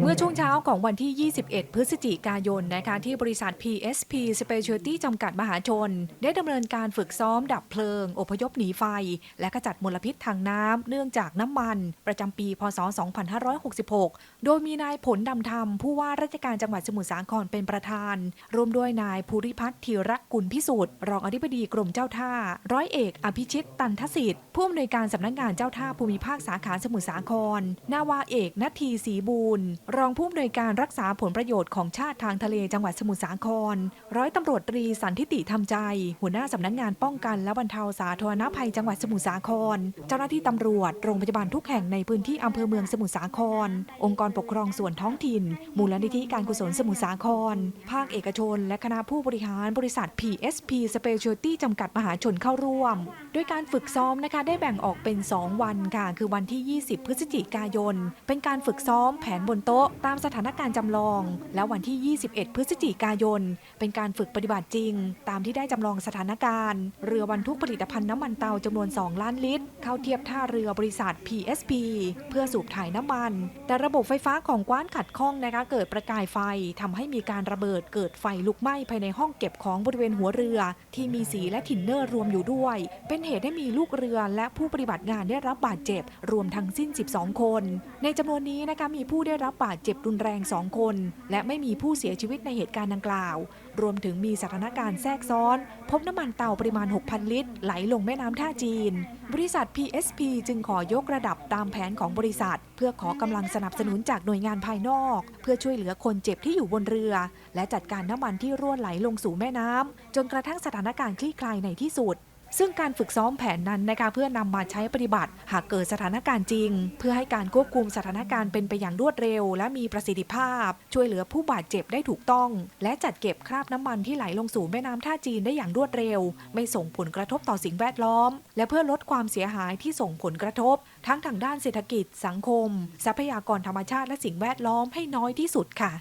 เมื่อช่วงเช้าของวันที่ 21 พฤศจิกายนนะคะที่บริษัท PSP Specialty จำกัดมหาชน ได้ดำเนินการฝึกซ้อมดับเพลิง อพยพหนีไฟ และขจัดมลพิษทางน้ำเนื่องจากน้ำมัน ประจำปี พศ 2566 โดยมีนายผลดำธรรม ผู้ว่าราชการจังหวัดสมุทรสาครเป็นประธาน ร่วมด้วยนายภูริพัฒน์ธีรกุลพิสุทธิ์รองอธิบดีกรมเจ้าท่า ร้อยเอกอภิชิตตันทสิทธิ์ผู้อำนวยการสำนักงานเจ้าท่าภูมิภาคสาขาสมุทรสาครนาวาเอกนาทีศรีบูรณ์รองผู้อำนวยการรักษาผลประโยชน์ของชาติทางทะเลจังหวัดสมุทรสาคร ร้อยตำรวจตรีสันทิติธรรมใจ หัวหน้าสำนักงานป้องกันและบรรเทาสาธารณภัยจังหวัดสมุทรสาคร เจ้าหน้าที่ตำรวจโรงพยาบาลทุกแห่งในพื้นที่อำเภอเมืองสมุทรสาคร องค์กรปกครองส่วนท้องถิ่น มูลนิธิการกุศลสมุทรสาคร ภาคเอกชน และคณะผู้บริหารบริษัท PSP Specialty จำกัดมหาชนเข้าร่วม โดยการฝึกซ้อมนะคะได้แบ่งออกเป็น 2 วันค่ะ คือวันที่ 20 พฤศจิกายน เป็นการฝึกซ้อม้อมแผนบนโต๊ะตามสถานการณ์จำลอง และวันที่ 21 พฤศจิกายน เป็นการฝึกปฏิบัติจริง ตามที่ได้จำลองสถานการณ์ เรือบรรทุกผลิตภัณฑ์น้ำมันเตาจำนวน 2 ล้านลิตร เข้าเทียบท่าเรือบริษัท PSP เพื่อสูบถ่ายน้ำมัน แต่ระบบไฟฟ้าของกว้านขัดข้องนะคะเกิดประกายไฟทำให้มีการระเบิดเกิดไฟลุกไหม้ภายในห้องเก็บของบริเวณหัวเรือ ที่มีสีและทินเนอร์รวมอยู่ด้วย เป็นเหตุให้มีลูกเรือและผู้ปฏิบัติงานได้รับบาดเจ็บ รวมทั้งสิ้น 12 คน ในจำนวนนี้นะคะมีผู้ได้รับบาดเจ็บรุนแรง 2 คน และไม่มีผู้เสียชีวิตในเหตุการณ์ดังกล่าว รวมถึงมีสถานการณ์แทรกซ้อน พบน้ำมันเตาปริมาณ 6,000 ลิตร ไหลลงแม่น้ำท่าจีน บริษัท PSP จึงขอยกระดับตามแผนของบริษัท เพื่อขอกำลังสนับสนุนจากหน่วยงานภายนอก เพื่อช่วยเหลือคนเจ็บที่อยู่บนเรือ และจัดการน้ำมันที่รั่วไหลลงสู่แม่น้ำจนกระทั่งสถานการณ์คลี่คลายในที่สุด ซึ่งการฝึกซ้อมแผนนั้นนะคะเพื่อนำมาใช้ปฏิบัติ หากเกิดสถานการณ์จริง เพื่อให้การควบคุมสถานการณ์เป็นไปอย่างรวดเร็ว และมีประสิทธิภาพ ช่วยเหลือผู้บาดเจ็บได้ถูกต้อง และจัดเก็บคราบน้ำมันที่ไหลลงสู่แม่น้ำท่าจีนได้อย่างรวดเร็ว ไม่ส่งผลกระทบต่อสิ่งแวดล้อม และเพื่อลดความเสียหายที่ส่งผลกระทบ ทั้งทางด้านเศรษฐกิจ สังคม ทรัพยากรธรรมชาติและสิ่งแวดล้อมให้น้อยที่สุดค่ะ